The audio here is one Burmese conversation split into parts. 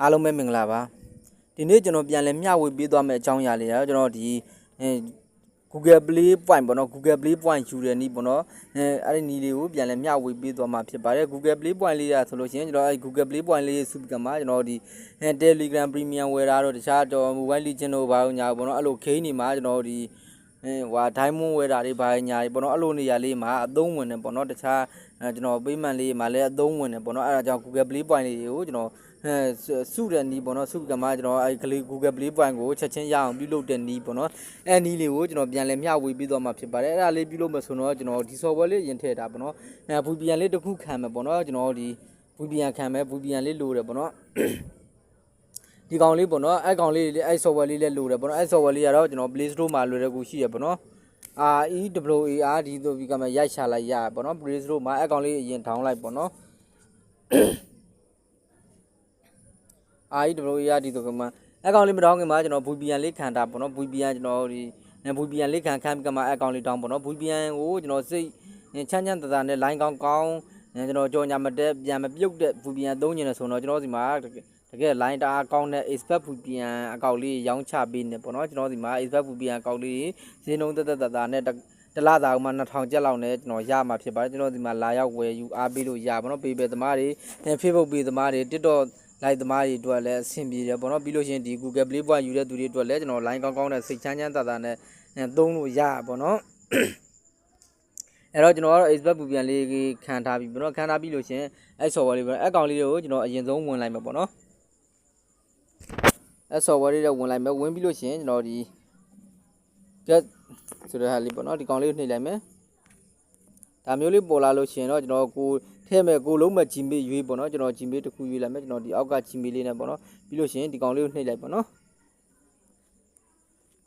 အားလုံးပဲမင်္ဂလာပါဒီနေ့ကျွန်တော်ပြန်လဲမျှဝေပေးသွားမယ့်အကြောင်းအရာလေးကတော့ကျွန်တော်ဒီအဲ Google Play Point ပေါ့နော် Google Play Point ယူတဲ့နည်းပေါ့နော်အဲအဲ့ဒီနည်းလေးကိုပြန်လဲမျှဝေပေးသွားမှာဖြစ်ပါတယ် Google Play Point လေးရဆိုလို့ရှိရင်ကျွန်တော်အဲ့ Google Play Point လေးစုပြီးကမှကျွန်တော်ဒီအဲ Telegram Premium ဝယ်တာတော့တခြားတော့ Mobile Legend တို့ဘာလို့ညာပေါ့နော်အဲ့လိုခိန်းနေမှာကျွန်တော်ဒီ အဲဟွာ Diamond ဝယ်တာတွေဘာညာတွေပေါ့နော်အဲ့လိုနေရာလေးမှာအသုံးဝင်တယ်ပေါ့နော်တခြားအဲကျွန်တော် payment လေးမှာလည်းအသုံးဝင်တယ်ပေါ့နော်အဲ့ဒါကြောင့် Google Play Point လေးကိုကျွန်တော်အဲစုတဲ့နီးပေါ့နော်စုကမှကျွန်တော်အဲကလေး Google Play Point ကိုချက်ချင်းရအောင်ပြုလုပ်တဲ့နီးပေါ့နော်အဲနီးလေးကိုကျွန်တော်ပြန်လဲမျှဝေပြီးတော့မှဖြစ်ပါတယ်အဲ့ဒါလေးပြုလုပ်မယ်ဆိုတော့ကျွန်တော်ဒီ software လေးရင်ထည့်တာပေါ့နော်အဲ VPN လေးတစ်ခုခံမယ်ပေါ့နော်ကျွန်တော်ဒီ VPN ခံမယ် VPN လေးလိုတယ်ပေါ့နော် ဒီကောင်လေးပေါ့နော်အဲ့ကောင်လေးလေးအဲ့ software လေးလည်းလိုတယ်ပေါ့နော်အဲ့ software လေးကတော့ကျွန်တော် Play Store မှာလွယ်တဲ့ကူရှိရပေါ့နော် R E W A R D တို့ဒီကမှရိုက်ချလိုက်ရပေါ့နော် Play Store မှာအဲ့ကောင်လေးအရင် down လိုက်ပေါ့နော် R E W A R D တို့ကမှအဲ့ကောင်လေးမ down ခင်မှာကျွန်တော် VPN လေးခံတာပေါ့နော် VPN ကျွန်တော်ဒီ VPN လေးခံခံပြီးကမှအဲ့ကောင်လေး down ပေါ့နော် VPN ကိုကျွန်တော်စိတ်ချမ်းချမ်းသာသာနဲ့ line ကောင်းကောင်းကျွန်တော်ကြော်ညာမတက်ပြန်မပြုတ်တဲ့ VPN သုံးနေတယ်ဆိုတော့ကျွန်တော်ဒီမှာ တကယ် line တအားကောင်းတဲ့ expert VPN အကောင့်လေးရောင်းချပေးနေပေါ့နော်ကျွန်တော်ဒီမှာ expert VPN အကောင့်လေးဈေးနှုန်းတက်တက်တာနဲ့တလသားမှ2000ကျပ်လောက်နဲ့ကျွန်တော်ရမှာဖြစ်ပါတယ်ကျွန်တော်ဒီမှာလာရောက်ဝယ်ယူအားပေးလို့ရပါတော့ပေပေသမားတွေ Facebook ပေသမားတွေ TikTok လိုက်သမားတွေအတွက်လည်းအဆင်ပြေတယ်ပေါ့နော်ပြီးလို့ရှိရင်ဒီ Google Play Point ယူတဲ့သူတွေအတွက်လည်းကျွန်တော် line ကောင်းကောင်းနဲ့စိတ်ချမ်းချမ်းသာသာနဲ့သုံးလို့ရပါတော့အဲ့တော့ကျွန်တော်ကတော့ expert VPN လေးခံထားပြီပေါ့နော်ခံထားပြီလို့ရှိရင်အဲ့ software လေးပေါ့အဲ့ကောင်လေးတွေကိုကျွန်တော်အရင်ဆုံးဝင်လိုက်မှာပေါ့နော်အဲ့ software လေးတော့ဝင်လိုက်မယ်ဝင်ပြီးလို့ရှိရင်ကျွန်တော်ဒီ get ဆိုတဲ့ဟာလေးပေါ့နော်ဒီကောင်လေးကိုနှိပ်လိုက်မယ်ဒါမျိုးလေးပေါ်လာလို့ရှိရင်တော့ကျွန်တော်ကိုထဲမဲ့ကိုလုံးမဲ့ Gmail ရွေးပေါ့နော်ကျွန်တော် Gmail တစ်ခုရွေးလိုက်မယ်ကျွန်တော်ဒီအောက်က Gmail လေးနဲ့ပေါ့နော်ပြီးလို့ရှိရင်ဒီကောင်လေးကိုနှိပ်လိုက်ပေါ့နော်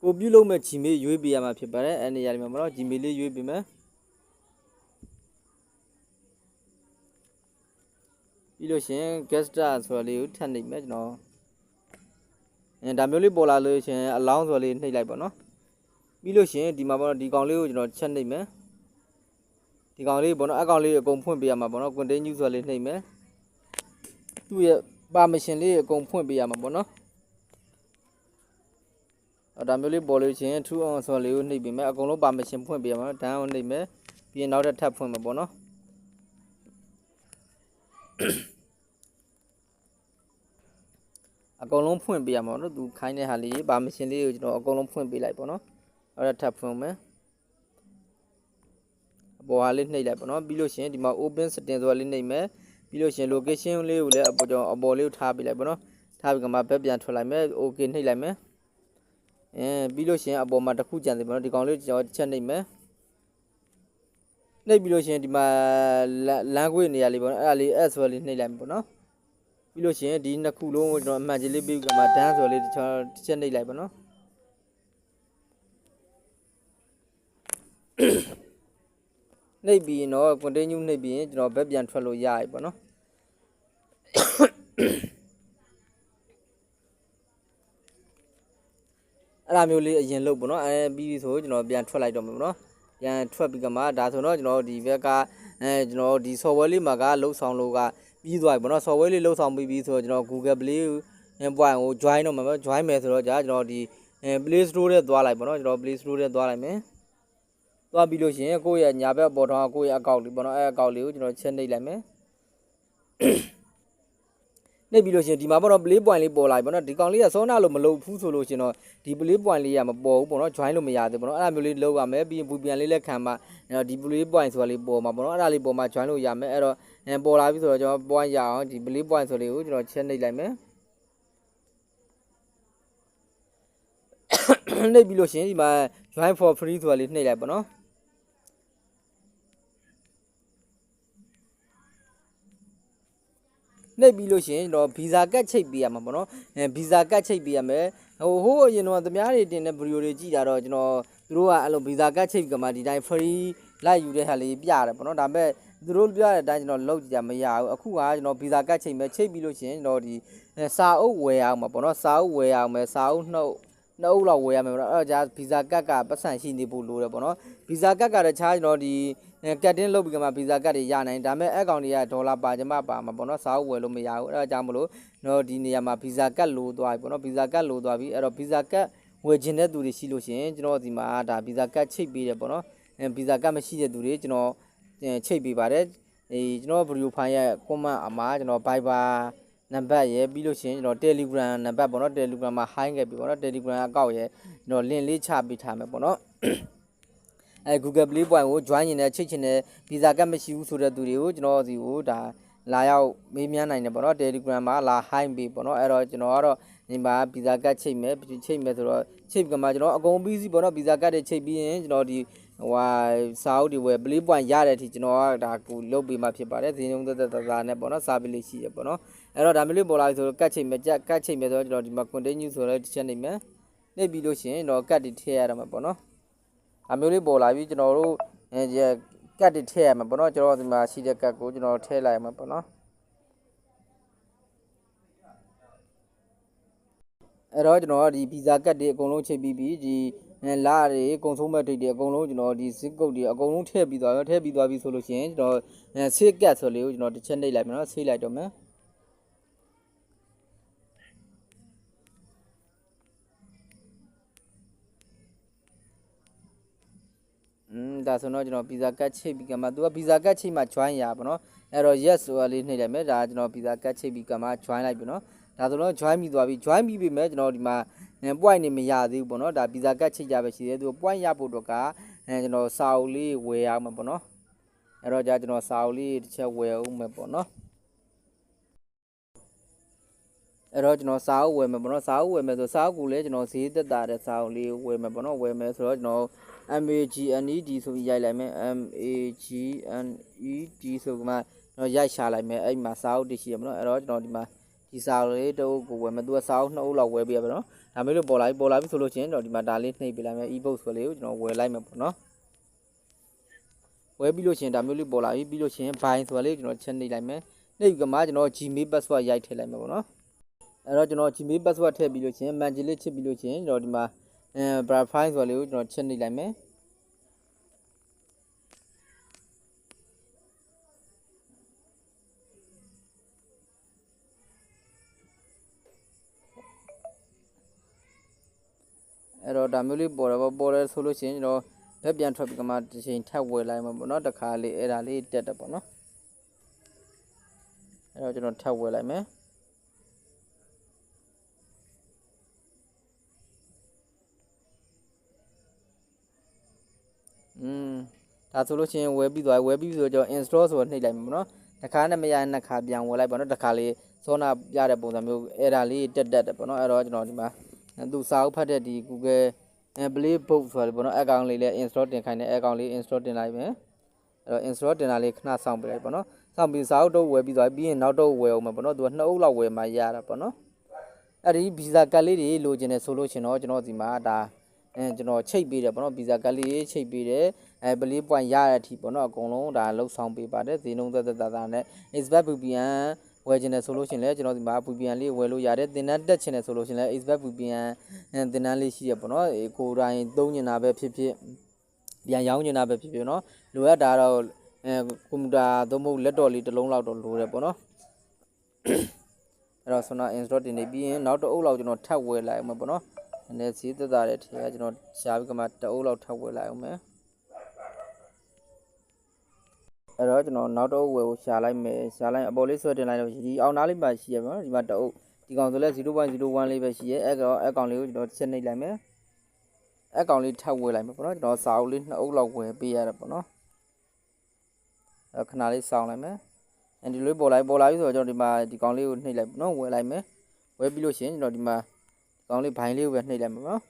ကိုပြုလုပ်မဲ့ Gmail ရွေးပေးရမှာဖြစ်ပါတယ်အဲ့နေရာလေးမှာပေါ့နော် Gmail လေးရွေးပေးမယ်ပြီးလို့ရှိရင် guest star ဆိုတာလေးကိုထပ်နှိပ်မယ်ကျွန်တော် အဲဒါမျိုးလေးပေါ်လာလို့ရှိရင် allow ဆိုတာလေးနှိပ်လိုက်ပေါ့နော်ပြီးလို့ရှိရင်ဒီမှာပေါ့နော်ဒီကောင်လေးကိုကျွန်တော်ချက်နှိပ်မယ်ဒီကောင်လေးပေါ့နော်အကောင်လေးအကုန်ဖွင့်ပေးရမှာပေါ့နော် continue ဆိုတာလေးနှိပ်မယ်သူ့ရဲ့ permission လေးအကုန်ဖွင့်ပေးရမှာပေါ့နော်အဲဒါမျိုးလေးပေါ်လို့ရှိရင် true on ဆိုတာလေးကိုနှိပ်ပေးမယ်အကုန်လုံး permission ဖွင့်ပေးရမှာ down ကိုနှိပ်မယ်ပြီးရင်နောက်ထပ်ထပ်ဖွင့်မှာပေါ့နော် အကုန်လုံးဖွင့်ပေးရမှာနော်သူခိုင်းတဲ့ဟာလေးဗာမရှင်လေးကိုကျွန်တော်အကုန်လုံးဖွင့်ပေးလိုက်ပေါ့နော်အဲ့ဒါထပ်ဖွင့်မယ်အပေါ်ဟာလေးနှိပ်လိုက်ပေါ့နော်ပြီးလို့ရှိရင်ဒီမှာ open setting ဆိုတာလေးနှိပ်မယ်ပြီးလို့ရှိရင် location လေးကိုလည်းအပေါ်ကျွန်တော်အပေါ်လေးကိုထားပေးလိုက်ပေါ့နော်ထားပြီးကမှဘက်ပြန်ထွက်လိုက်မယ် okay နှိပ်လိုက်မယ်အဲပြီးလို့ရှိရင်အပေါ်မှာတစ်ခုကြံသေးပေါ့နော်ဒီကောင်လေးကျွန်တော်ချက်နှိပ်မယ်နှိပ်ပြီးလို့ရှိရင်ဒီမှာ language နေရာလေးပေါ့နော်အဲ့ဒါလေး s ဆိုလေးနှိပ်လိုက်မယ်ပေါ့နော် ပြီးလို့ရှိရင်ဒီနှစ်ခုလုံးကိုကျွန်တော်အမှန်ကြီးလေးပြီးကမှ dance ဆိုလေးကျွန်တော်တစ်ချက်နှိပ်လိုက်ပါနော်နှိပ်ပြီးရင်တော့ continue နှိပ်ပြီးရင်ကျွန်တော်ဘက်ပြန်ထွက်လို့ရပြီပေါ့နော်အဲ့ဒါမျိုးလေးအရင်လုပ်ပေါ့နော်အဲပြီးပြီဆိုကျွန်တော်ပြန်ထွက်လိုက်တော့မှာပေါ့နော်ပြန်ထွက်ပြီးကမှဒါဆိုတော့ကျွန်တော်ဒီဘက်ကအဲကျွန်တော်ဒီ software လေးမှာကလှုပ်ဆောင်လို့က ပြီးသွားပြီပေါ့နော် software လေးလှုပ်ဆောင်ပြီးပြီဆိုတော့ကျွန်တော် Google Play ပွိုင်ကို join တော့မှာပေါ့ join မယ်ဆိုတော့ကြာကျွန်တော်ဒီ Play Store ထဲသွားလိုက်ပေါ့နော်ကျွန်တော် Play Store ထဲသွားလိုက်မယ်သွားပြီးလို့ရှိရင်ကိုယ့်ရဲ့ညာဘက်ပေါ်တော့ကိုယ့်ရဲ့အကောင့်လေးပေါ့နော်အဲအကောင့်လေးကိုကျွန်တော်ချက်နှိပ်လိုက်မယ် နှိပ်ပြီးလို့ရှိရင်ဒီမှာပေါ့နော် play point လေးပေါ်လာပြီပေါ့နော်ဒီကောင်လေးကစောနာလို့မလုပ်ဘူးဆိုလို့ရှင်တော့ဒီ play point လေးကမပေါ်ဘူးပေါ့နော် join လို့မရသေးဘူးပေါ့နော်အဲ့ဒါမျိုးလေးလုပ်ရမယ်ပြီးရင် VPN လေးလက်ခံမှဒီ play point ဆိုတာလေးပေါ်မှာပေါ့နော်အဲ့ဒါလေးပေါ်မှာ join လို့ရမယ်အဲ့တော့ပေါ်လာပြီဆိုတော့ကျွန်တော် point ရအောင်ဒီ play point ဆိုလေးကိုကျွန်တော်ချက်နှိပ်လိုက်မယ်နှိပ်ပြီးလို့ရှိရင်ဒီမှာ join for free ဆိုတာလေးနှိပ်လိုက်ပေါ့နော် နှိပ်ပြီးလို့ရှိရင်ကျွန်တော်ဗီဇာကတ်ချိတ်ပေးရမှာပေါ့နော်အဲဗီဇာကတ်ချိတ်ပေးရမယ်ဟိုဟိုးအရင်တော့သမားတွေတင်တဲ့ဗီဒီယိုတွေကြည့်တာတော့ကျွန်တော်သူတို့ကအဲ့လိုဗီဇာကတ်ချိတ်ကမှဒီတိုင်း free လိုက်ယူတဲ့ဟာလေးပြရတယ်ပေါ့နော်ဒါပေမဲ့သူတို့ပြတဲ့အတိုင်းကျွန်တော်လုပ်ကြည့်ကြမရဘူးအခုကကျွန်တော်ဗီဇာကတ်ချိတ်မယ်ချိတ်ပြီးလို့ရှိရင်ကျွန်တော်ဒီစာအုပ်ဝယ်အောင်မှာပေါ့နော်စာအုပ်ဝယ်အောင်မယ်စာအုပ်နှုတ် နှုတ်လောက်ဝယ်ရမယ်ပေါ့နော်အဲ့တော့ဂျာဗီဇာကတ်ကပတ်စံရှိနေဖို့လိုတယ်ပေါ့နော်ဗီဇာကတ်ကတခြားကျွန်တော်ဒီအဲအဲကတ်တင်းလုပ်ပြီးကမှဗီဇာကတ်တွေရနိုင်ဒါပေမဲ့အကောင့်တွေကဒေါ်လာပါကြမှာပါမှာပေါ့နော်စာအုပ်ဝယ်လို့မရဘူးအဲဒါကြောင့်မလို့တော့ဒီနေရာမှာဗီဇာကတ်လိုသွားပြီပေါ့နော်ဗီဇာကတ်လိုသွားပြီအဲ့တော့ဗီဇာကတ်ဝယ်ခြင်းတဲ့သူတွေရှိလို့ရှိရင်ကျွန်တော်ဒီမှာဒါဗီဇာကတ်ချိတ်ပေးတယ်ပေါ့နော်အဲဗီဇာကတ်မရှိတဲ့သူတွေကျွန်တော်ချိတ်ပေးပါတယ်အေးကျွန်တော်ဗီဒီယိုဖိုင်ရဲ့ comment အမှာကျွန်တော် Viber နံပါတ်ရယ်ပြီးလို့ရှိရင်ကျွန်တော် Telegram နံပါတ်ပေါ့နော် Telegram မှာ high ခဲ့ပြီပေါ့နော် Telegram အကောင့်ရယ်ကျွန်တော် link လေးချပေးထားမယ်ပေါ့နော်အဲ Google Play Point ကို join ရင်လည်းချိတ်ချင်တဲ့ visa ကတ်မရှိဘူးဆိုတဲ့သူတွေကိုကျွန်တော်စီကိုဒါလာရောက်မေးမြန်းနိုင်တယ်ပေါ့နော် Telegram မှာလာ hi ပေးပေါ့နော်အဲ့တော့ကျွန်တော်ကတော့ဒီမှာ visa ကတ်ချိတ်မယ်ချိတ်မယ်ဆိုတော့ချိတ်ပြီးမှကျွန်တော်အကုန်ပြီးစီပေါ့နော် visa ကတ်တွေချိတ်ပြီးရင်ကျွန်တော်ဒီဟိုဟာစာအုပ်တွေဝယ် Play Point ရတဲ့အထိကျွန်တော်ကဒါကိုလုတ်ပေးမှဖြစ်ပါတယ်ဈေးနှုန်းသက်သက်သာနဲ့ပေါ့နော်စာပေလေးရှိရပေါ့နော် အဲ့တော့ဒါမျိုးလေးပေါ်လာပြီဆိုတော့ကတ်ချိတ်မယ်ကြက်ကတ်ချိတ်မယ်ဆိုတော့ကျွန်တော်ဒီမှာ continue ဆိုတော့တစ်ချက်နေမယ်နေပြီးလို့ရှိရင်တော့ကတ်တွေထည့်ရတော့မှာပေါ့နော်အမျိုးလေးပေါ်လာပြီကျွန်တော်တို့အဲကတ်တွေထည့်ရမှာပေါ့နော်ကျွန်တော်ဒီမှာရှိတဲ့ကတ်ကိုကျွန်တော်ထည့်လိုက်မှာပေါ့နော်အဲ့တော့ကျွန်တော်ဒီဗီဇာကတ်တွေအကုန်လုံးချိန်ပြီးပြီဒီလာတွေအကုန်ဆုံးမဲ့ဒိတ်တွေအကုန်လုံးကျွန်တော်ဒီစစ်ကုတ်တွေအကုန်လုံးထည့်ပြီးသွားရောထည့်ပြီးသွားပြီဆိုလို့ရှိရင်ကျွန်တော်ဆေးကတ်ဆိုလေးကိုကျွန်တော်တစ်ချက်နှိပ်လိုက်မယ်နော်ဆေးလိုက်တော့မယ် ဒါဆိုတော့ကျွန်တော်ဗီဇာကတ်ချိတ်ပြီးကမှသူကဗီဇာကတ်ချိတ်မှ join ရပါတော့အဲ့တော့ yes ဆိုတာလေးနှိပ်လိုက်မယ်ဒါကျွန်တော်ဗီဇာကတ်ချိတ်ပြီးကမှ join လိုက်ပြီနော်ဒါဆိုတော့ join ပြီးသွားပြီ join ပြီးပြီမဲ့ကျွန်တော်ဒီမှာ point နေမရသေးဘူးပေါ့နော်ဒါဗီဇာကတ်ချိတ်ကြပဲရှိသေးတယ်သူ point ရဖို့တော့ကအဲကျွန်တော်စာအုပ်လေးဝယ်ရမှာပေါ့နော်အဲ့တော့じゃကျွန်တော်စာအုပ်လေးတစ်ချက်ဝယ်အောင်မယ်ပေါ့နော်အဲ့တော့ကျွန်တော်စာအုပ်ဝယ်မယ်ပေါ့နော်စာအုပ်ဝယ်မယ်ဆိုစာအုပ်ကိုလည်းကျွန်တော်ဈေးသက်သာတဲ့စာအုပ်လေးဝယ်မယ်ပေါ့နော်ဝယ်မယ်ဆိုတော့ကျွန်တော် MAGNED ဆိုပြီးရိုက်လိုက်မယ် MAGNED ဆိုကမှတော့ရိုက်ရှာလိုက်မယ်အဲ့မှာစာအုပ်တရှိရမနော်အဲ့တော့ကျွန်တော်ဒီမှာဒီစာအုပ်လေးတစ်အုပ်ကိုဝယ်မယ်သူကစာအုပ်နှစ်အုပ်လောက်ဝယ်ပေးရပါတော့ဒါမျိုးလို့ပေါ်လာပြီပေါ်လာပြီဆိုလို့ချင်းတော့ဒီမှာဒါလေးနှိပ်ပေးလိုက်မယ် ebook ဆိုလေးကိုကျွန်တော်ဝယ်လိုက်မယ်ပေါ့နော်ဝယ်ပြီးလို့ချင်းဒါမျိုးလေးပေါ်လာပြီပြီးလို့ချင်း buy ဆိုလေးကျွန်တော်ချက်နှိပ်လိုက်မယ်နှိပ်ပြီးကမှကျွန်တော် Gmail password ရိုက်ထည့်လိုက်မယ်ပေါ့နော်အဲ့တော့ကျွန်တော် Gmail password ထည့်ပြီးလို့ချင်း manage လေးချစ်ပြီးလို့ချင်းကျွန်တော်ဒီမှာ အဲ profile ဆိုလေးကိုကျွန်တော်ချက်နှိပ်လိုက်မယ်အဲ့တော့ဒါမျိုးလေးပေါ်တော့ပေါ်တယ်ဆိုလို့ရှိရင်ကျွန်တော်ဘက်ပြန်ထွက်ပြီးကမှတစ်ချိန်ထပ်ဝယ်လိုက်မှာပေါ့နော်တစ်ခါလေးအဲ့ဒါလေးတက်တယ်ပေါ့နော်အဲ့တော့ကျွန်တော်ထပ်ဝယ်လိုက်မယ် ဒါဆိုလို့ရှိရင်ဝယ်ပြီးသွားဝယ်ပြီးဆိုတော့ကျွန်တော် install ဆိုတော့နှိပ်လိုက်မှာပေါ့နော်တစ်ခါနဲ့မရနှစ်ခါပြန်ဝယ်လိုက်ပေါ့နော်တစ်ခါလေးစောနာပြတဲ့ပုံစံမျိုးအဲ့ဒါလေးတက်တက်တယ်ပေါ့နော်အဲ့တော့ကျွန်တော်ဒီမှာသူစာအုပ်ဖတ်တဲ့ဒီ Google Play Book ဆိုတာပေါ့နော် account လေးလည်း install တင်ခိုင်းတဲ့ account လေး install တင်လိုက်မယ်အဲ့တော့ install တင်တာလေးခဏစောင့်ပြလိုက်ပေါ့နော်စောင့်ပြီးစာအုပ်တော့ဝယ်ပြီးသွားပြီးရင်နောက်တော့ဝယ်အောင်မယ်ပေါ့နော်သူကနှစ်အုပ်လောက်ဝယ်မှရတာပေါ့နော်အဲ့ဒီ visa ကတ်လေးတွေလိုချင်တယ်ဆိုလို့ရှင်တော့ကျွန်တော်ဒီမှာဒါအဲကျွန်တော်ချိတ်ပေးတယ်ပေါ့နော် visa ကတ်လေးချိတ်ပေးတယ် အဲ play point ရတဲ့အထိပေါ့နော်အကုန်လုံးဒါလှုပ်ဆောင်ပေးပါတယ်ဈေးနှုန်းသက်သက်သာသာနဲ့ expert VPN ဝယ်ချင်တယ်ဆိုလို့ရှင်လဲကျွန်တော်ဒီမှာ VPN လေးဝယ်လို့ရတယ်သင်တန်းတက်ချင်တယ်ဆိုလို့ရှင်လဲ expert VPN သင်တန်းလေးရှိရပေါ့နော်ကိုယ်တိုင်သုံးနေတာပဲဖြစ်ဖြစ်ပြန်ရောင်းနေတာပဲဖြစ်ဖြစ်နော်လိုအပ်တာတော့အဲကွန်ပျူတာသို့မဟုတ်လက်တော်လေးတစ်လုံးလောက်တော့လိုတယ်ပေါ့နော်အဲ့တော့ဆိုတော့ install တင်နေပြီးရင်နောက်တစ်အုပ်လောက်ကျွန်တော်ထပ်ဝယ်လိုက်အောင်ပေါ့နော်နည်းနည်းဈေးသက်သာတဲ့ထဲကကျွန်တော်ရှားပြီးကမှတစ်အုပ်လောက်ထပ်ဝယ်လိုက်အောင်မယ် အဲ့တော့ကျွန်တော်နောက်တော့ဝယ်ကိုရှာလိုက်မယ်ရှာလိုက်အပေါ်လေးဆွဲတင်လိုက်လို့ဒီအောင်သားလေးပါရှိရပါတော့ဒီမှာတအုပ်ဒီကောင်ဆိုလဲ0.01လေးပဲရှိရဲအဲ့ကောင်အဲ့ကောင်လေးကိုကျွန်တော်ချက်နှိပ်လိုက်မယ်အဲ့ကောင်လေးထပ်ဝယ်လိုက်မယ်ပေါ့နော်ကျွန်တော်စာအုပ်လေးနှစ်အုပ်လောက်ဝယ်ပေးရတယ်ပေါ့နော်အဲ့ခဏလေးစောင်းလိုက်မယ်အဲဒီလိုပေါ်လိုက်ပေါ်လာပြီဆိုတော့ကျွန်တော်ဒီမှာဒီကောင်လေးကိုနှိပ်လိုက်ပေါ့နော်ဝယ်လိုက်မယ်ဝယ်ပြီးလို့ရှိရင်ကျွန်တော်ဒီမှာဒီကောင်လေးဘိုင်းလေးကိုပဲနှိပ်လိုက်မှာပေါ့နော်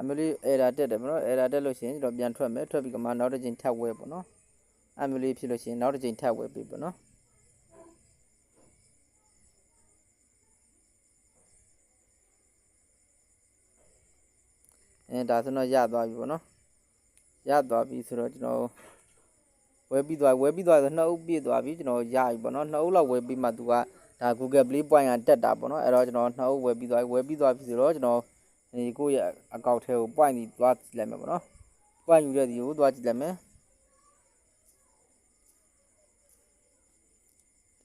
အမျိုးလေး error တက်တယ်ပေါ့နော် error တက်လို့ရှိရင်ကျွန်တော်ပြန်ထွက်မယ်ထွက်ပြီးကမှနောက်တစ်ချိန်ထပ်ဝဲပေါ့နော်အမျိုးလေးဖြစ်လို့ရှိရင်နောက်တစ်ချိန်ထပ်ဝဲပြီပေါ့နော်အဲဒါဆိုတော့ရသွားပြီပေါ့နော်ရသွားပြီဆိုတော့ကျွန်တော်ဝယ်ပြီးသွားဝယ်ပြီးသွားဆိုနှစ်အုပ်ပြည့်သွားပြီကျွန်တော်ရပြီပေါ့နော်နှစ်အုပ်လောက်ဝယ်ပြီးမှသူကဒါ Google Play Point ကတက်တာပေါ့နော်အဲ့တော့ကျွန်တော်နှစ်အုပ်ဝယ်ပြီးသွားဝယ်ပြီးသွားပြီဆိုတော့ကျွန်တော် ဒီကိုယ့်ရဲ့အကောင့်ထဲကို point ဒီသွားကြည့်လိုက်မယ်ပေါ့နော် point ယူတဲ့ဒီကိုသွားကြည့်လိုက်မယ်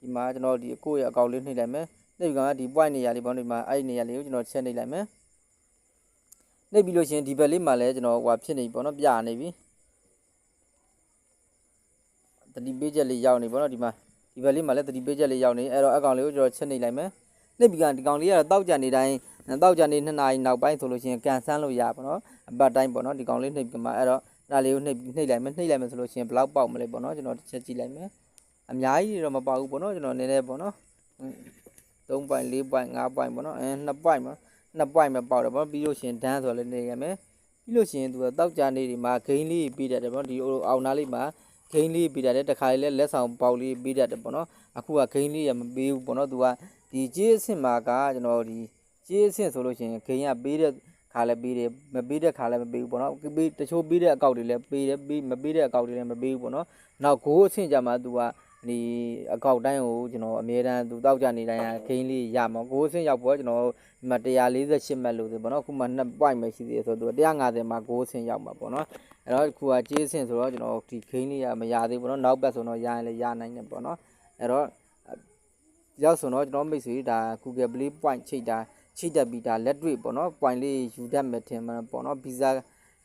ဒီမှာကျွန်တော်ဒီကိုယ့်ရဲ့အကောင့်လေးနှိပ်လိုက်မယ်နှိပ်ပြီးကဒီ point နေရာလေးပေါ့နော်ဒီမှာအဲ့ဒီနေရာလေးကိုကျွန်တော်ချက်နှိပ်လိုက်မယ်နှိပ်ပြီးလို့ရှိရင်ဒီဘက်လေးမှာလည်းကျွန်တော်ဟိုဖြစ်နေပြီပေါ့နော်ပြနေပြီတတိပေးချက်လေးရောက်နေပေါ့နော်ဒီမှာဒီဘက်လေးမှာလည်းတတိပေးချက်လေးရောက်နေအဲ့တော့အကောင့်လေးကိုကျွန်တော်ချက်နှိပ်လိုက်မယ် နှိပ်ပြီးကဒီကောင်လေးကတော့တောက်ကြနေတိုင်းတောက်ကြနေ2နာရီနောက်ပိုင်းဆိုလို့ရှိရင်ကန်ဆန်းလို့ရပါတော့အပတ်တိုင်းပေါ့နော်ဒီကောင်လေးနှိပ်ပြီးမှအဲ့တော့ဒါလေးကိုနှိပ်နှိပ်လိုက်မယ်နှိပ်လိုက်မယ်ဆိုလို့ရှိရင်ဘယ်လောက်ပေါက်မလဲပေါ့နော်ကျွန်တော်တစ်ချက်ကြည့်လိုက်မယ်အများကြီးတော့မပေါက်ဘူးပေါ့နော်ကျွန်တော်နည်းနည်းပေါ့နော်3 point 4 point 5 point ပေါ့နော်အဲ2 point ပေါ့2 point ပဲပေါက်တယ်ပေါ့ပြီးလို့ရှိရင်ဒန်းဆိုလည်းနေရမယ်ပြီးလို့ရှိရင်သူကတောက်ကြနေဒီမှာဂိမ်းလေးပြီးတတ်တယ်ပေါ့ဒီအောင်နာလေးမှာဂိမ်းလေးပြီးတတ်တယ်တခါလေးလက်ဆောင်ပေါက်လေးပြီးတတ်တယ်ပေါ့နော်အခုကဂိမ်းလေးရမပေးဘူးပေါ့နော်သူက ဒီကြေးအဆင့်မှာကကျွန်တော်ဒီကြေးအဆင့်ဆိုလို့ရှိရင်ဂိမ်းကပေးတဲ့ခါလည်းပေးတယ်မပေးတဲ့ခါလည်းမပေးဘူးပေါ့နော်ပေးတချို့ပေးတဲ့အကောက်တွေလည်းပေးတယ်ပေးမပေးတဲ့အကောက်တွေလည်းမပေးဘူးပေါ့နော်နောက်ဂိုးအဆင့်ကြမှာသူကဒီအကောက်တိုင်းကိုကျွန်တော်အမြဲတမ်းသူတောက်ကြနေတိုင်းဂိမ်းလေးရမှာဂိုးအဆင့်ရောက်ပေါ်ကျွန်တော်ဒီမှာ148မှတ်လို့ဆိုပေါ့နော်အခုမှ2 point ပဲရှိသေးတယ်ဆိုတော့သူ150မှာဂိုးအဆင့်ရောက်မှာပေါ့နော်အဲ့တော့ခုကကြေးအဆင့်ဆိုတော့ကျွန်တော်ဒီဂိမ်းလေးရမရသေးဘူးပေါ့နော်နောက်ပတ်ဆိုတော့ရရင်လည်းရနိုင်တယ်ပေါ့နော်အဲ့တော့ ဒီလောက်ဆိုတော့ကျွန်တော်မိတ်ဆွေဒါ Google Play Point ချိန်တာချိန်တက်ပြီးဒါလက်တွေ့ပေါ့နော် point လေးယူတတ်မယ်ထင်မှာပေါ့နော် Visa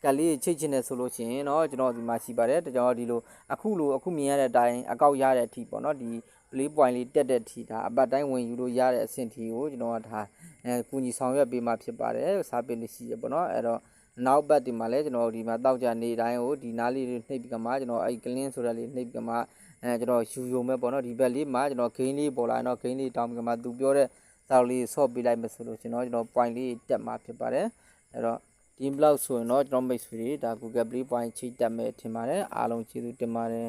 ကလေးချိန်ချင်တယ်ဆိုလို့ရှိရင်တော့ကျွန်တော်ဒီမှာရှိပါတယ်တကြောင်ဒီလိုအခုလိုအခုမြင်ရတဲ့အတိုင်းအကောက်ရတဲ့အထိပေါ့နော်ဒီ play point လေးတက်တဲ့အထိဒါအပတ်တိုင်းဝင်ယူလို့ရတဲ့အဆင့်ထိကိုကျွန်တော်ကဒါအဲကုညီဆောင်ရွက်ပေးမှဖြစ်ပါတယ်စားပေးလို့ရှိရပေါ့နော်အဲ့တော့နောက်ဘက်ဒီမှာလည်းကျွန်တော်ဒီမှာတောက်ကြနေတိုင်းကိုဒီနားလေးတွေနှိပ်ပြီးကမှကျွန်တော်အဲ့ clean ဆိုတာလေးနှိပ်ပြီးကမှ အဲကျွန်တော်ယူယုံမဲ့ပေါ့နော်ဒီဘက်လေးမှာကျွန်တော်ဂိမ်းလေးပေါ်လာရင်တော့ဂိမ်းလေးတောင်းပြီးကမှသူပြောတဲ့စောက်လေးဆော့ပေးလိုက်မယ်ဆိုလို့ကျွန်တော်ကျွန်တော် point လေးတက်မှာဖြစ်ပါတယ်အဲ့တော့ဒီ blog ဆိုရင်တော့ကျွန်တော်မိတ်ဆွေတွေဒါ Google Play Point ချိတ်တက်မယ်ထင်ပါတယ်အားလုံးကျေးဇူးတင်ပါတယ်